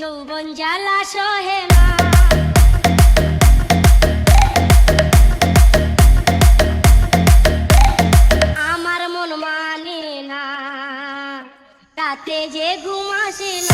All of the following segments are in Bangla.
যৌবন জ্বালা সহে আমার মন মানে না তাতে যে ঘুম না।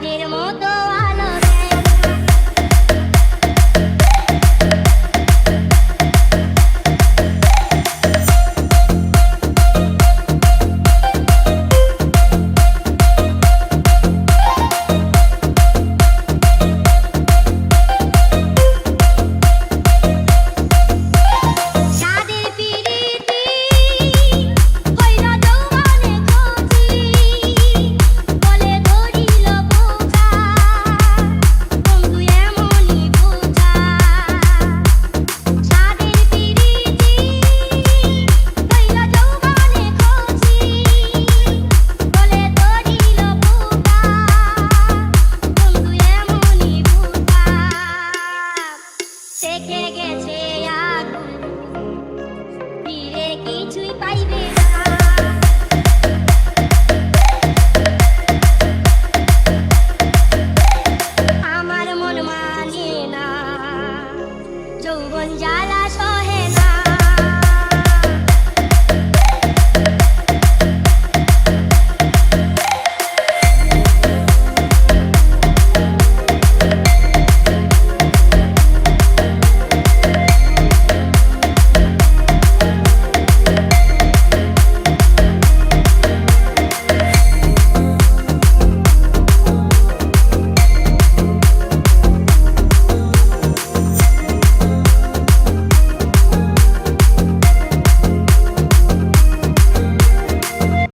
চাঁদের মতো